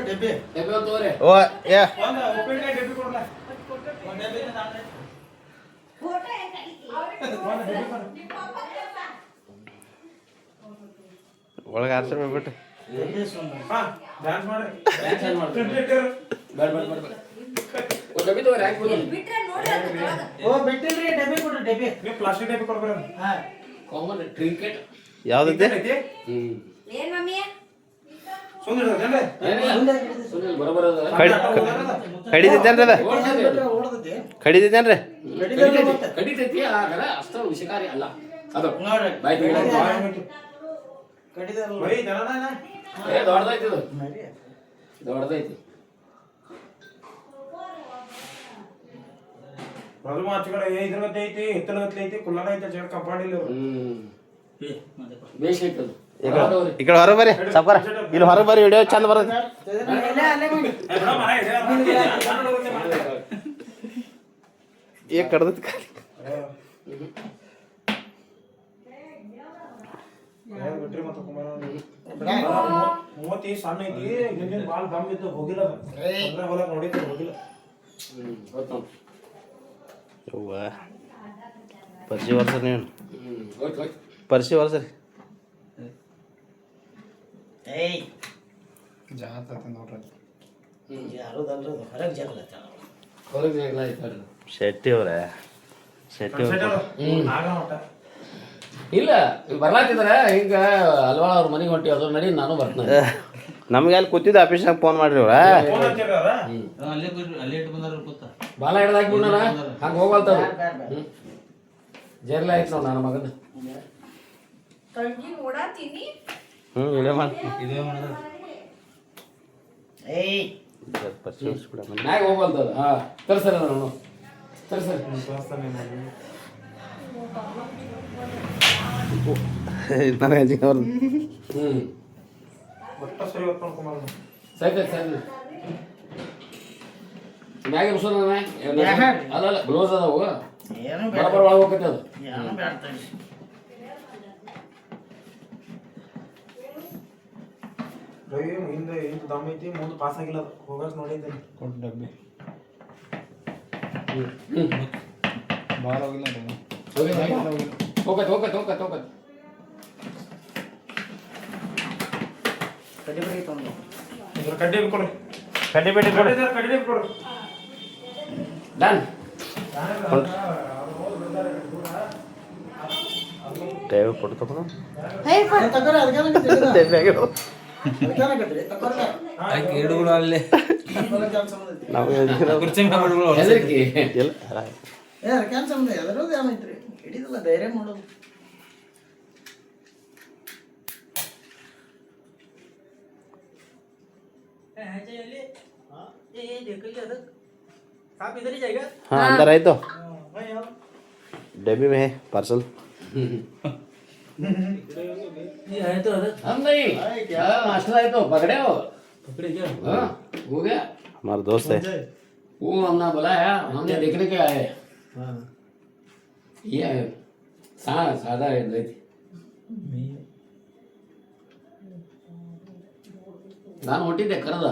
ಡಬ್ಬಿ. ಕೊಡ್ಬೇರ ಹಾ common trinket ಯಾವ್ದೈತಿ? ಏನ್ ಮಮ್ಮಿ? ಸುಂದರ ಇರ್ತದೇನ್ರಿ ಏನಿಲ್ಲ ಸುನಿಲ್. ಬರೋಬರ ಅದ ಕಡಿ ಕಡಿದೈತೇನ್ರಿ ಅದ ಓಡ್ತದೆ. ಓಡ್ತೈತಿ. ಕಡಿತೈತಿ. ವಿಷಕಾರಿ ಅಲ್ಲ. ಅದು ದೊಡ್ಡದೈತಿ ಇದು. ದೊಡ್ಡದೈತಿ ಮೊದಲು ಇದ್ರ ಐತಿ ಹಿತ್ತಲ ಐತಿ ಕುಲ್ಲಾನ ಐತೆ ಕಂಪೌಂಡ್ ಹ್ಮ್. ಏ, ಮತ್ತೆ ಕೊಡು. ಬೇಷ್ ಐತಿ ಅದು ಈ ಕಡೆ ಈ ಕಡೆ ಹೊರಗೆ ಬರ್ರಿ ಸಾವ್ಕಾರ. ಇಲ್ಲಿ ಹೊರಗೆ ಬರ್ರಿ ವಿಡಿಯೋ ಚಂದ ಮಾಡಿ ಏ ಕಡ್ದೈತಿ ಮತ್ತೆ ಕುಮಾರ ಸಣ್ಣ ಐತಿ ಹಿಂದಿನ ಬಾಲ್ ದಮ್ ಇದ್ದು ಹೋಗಿಲ್ಲ ಅಂದ್ರೆ ಹೋಗಿಲ್ಲ ಯವ್ವ ಪರಿಚಯ ವರ್ಷ ಪರಿಚಯ ವರ್ಷ ರೀ. ಏಯ್. ಹ್ಮ್ ನೋಡ್ರಿ ಹೊರಗೆ ಹೊರಗೆ ಜಗಳ ಶೆಟ್ಟಿ ಅವರೇ. ಶೆಟ್ಟಿ ಇಲ್ಲ ಬರ್ಲಾತಿದಾರ ಹಿಂಗ ಅಲ್ವಾಳ ಅವ್ರ ಮನೆಗೆ ಹೊಂಟಿ ಅದ್ರ ನಡಿ ನಾನು ಬರ್ತೇನೆ. ನಮ್ಗೆ ಅಲ್ಲಿ ಕೂತಿದ್ದ ಆಫೀಸ್ನಾಗ ಫೋನ್ ಮಾಡ್ರಿ ಅವ್ರ? ಬಾಲ ಹಿಡ್ದು ಹಾಕ್ಬಿಡ್ನ ಹಂಗೆ. ಹ್ಮ್. ಜರ್ಲ ಆಯ್ತು ನಾವು ನನ್ನ ಮಗನ. ತಂಗಿ ನೋಡಾತೀನಿ. ಹ್ಞೂ ವಿಡಿಯೋ ಮಾಡಿ ಏಯ್. ಪರ್ಚೇಸ್ ಕೂಡ ಮ್ಯಾಗ ಹೋಗಲ್ತದ ಹಾ ತರ್ಸರ ನಾನು. ತರ್ಸರಿ ಮಾಡಿ ಅವ್ರದ್ದು. ಹ್ಮ್. ಒಟ್ಟ ಸರಿ ಹೊತ್ಕೊಂಡು ಕುಮಾರ ಸರಿ ಸರಿ ಮ್ಯಾಗ ಮುಸೋದ ಮ್ಯಾಗ? ಅಲ್ಲ ಅಲ್ಲ ಗ್ಲೋಸ್ ಅದಾವು. ಏನು ಬರಬರ ಒಳಗೆ ಹೋಗತ್ತೆ ಅದು. ಏನು ಬೇಡ ರವಿ ಹಿಂದೆ ಇಂತ ದಮ್ ಐತಿ ಮುಂದೆ ಪಾಸ್ ಆಗಿಲ್ಲ. ಅದು. ಹೋಗಕ್ ನೋಡಿದ್ದೆ ಹೋಗತ್ ಹೋಗತ್ ಹೋಗತ್ತೆ ಹೋಗತ್ತೆ ಕಡಿ ಬಿಡಿ ತೊಗೊಂಡು. ಇದ್ರ ಕಡ್ಡಿ ಕೊಡ್ರಿ ಕಡ್ಡಿ ಬೇಡಿ. ಕಡ್ಡಿ ಇದ್ರ ಕಡ್ಡಿ ಕೊಡ್ರಿ ಡನ್. ಟೈವ್ ಫೋಟೋ ತಗೊಂಡು ಏ, ತಗೋರಿ, ಅದಕ್ಕೇನಾಗತ್ತೆ ಇದು? ಅದಕ್ಕೇನಾಗತ್ರಿ? ತಗೋರಿ. ತಗೋರಿ ಕೆಲ್ಸ ಬಂದೈತಿ. ನಾವು ಹೆದರಿಕೆ ಇಲ್ಲ ಏ, ಅದಕ್ಕೇನ್ ಸಂಬಂಧ? ಎದ್ರದ್ದು ಏನೈತ್ರಿ? ಹಿಡಿದಲ್ಲ ಧೈರ್ಯ ಮಾಡೋದು हाँ अंदर है तो डब्बी में है पार्सल हम नहीं क्या नाश्ता है तो पकड़े हो हाँ, हो गया हमारा दोस्त है वो हमने बुलाया हमने देखने के आए ये है सा सादा है दही ನಾನು ಹೊಟ್ಟಿದ್ದೆ ಕರೆದ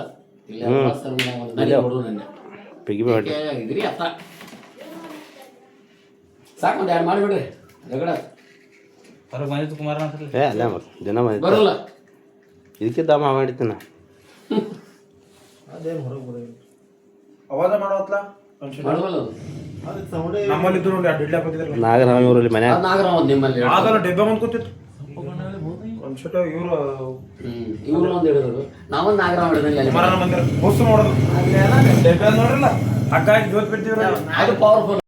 ಇಲ್ಲಿ ಹ್ಮ್. ಅಪ್ಪ ಸರ್ ಮನೆ ಒಂದು ನಡಿ ಕೊಡು ನನ್ನ पिगी में बैठे ಯಾಕೆ ಇದ್ರಿ ಅತ್ತ ಸಾಕು ಒಂದು ಎರಡು ಮಾಡಿಬಿಡ್ರಿ ಜಗಳ ಏ ಅಲ್ಲೇ ಮತ್ ದಿನ ಬಂದಿತ್ತು ಬರಲ್ಲ. ಇದಕ್ಕೆ ದಾಮ ಮಾಡಿತ್ತು ನಾ ಅದೇನು ಹೊರಗೆ ಬರೋದು ಅವಾಜ ಮಾಡೋತ್ಲ ಅದು. ನಮ್ಮಲ್ಲಿ ಇದ್ರು ನೋಡಿ ನಾಗರಾಮ ಊರಲ್ಲಿ ಮನ್ಯಾಗ ಅದು ನಾಗರಾವ್ ನಿಮ್ಮಲ್ಲಿ ಡೆಬ್ಬೆ ಬಂದ್ ಕೂತಿತ್ತು. ಇವ್ರು ಹ್ಮ್ ಇವ್ರು ಒಂದು ಹೇಳಿದ್ರು. ನಾವೊಂದು ನಾಗರಾವ್ ಹಿಡಿದಂಗೆ ಅಲ್ಲಿ ಕುಮಾರನ ಮಂದಿರ ಹೊಸ ನೋಡೋದು. ಡೆಬ್ಬೆ ನೋಡ್ರಲ್ಲ. ಹಗ್ಗ ಹಾಕಿ ಜೋತ್ ಬಿಡ್ತೀವ್ರ ಅದು ಪವರ್ಫುಲ್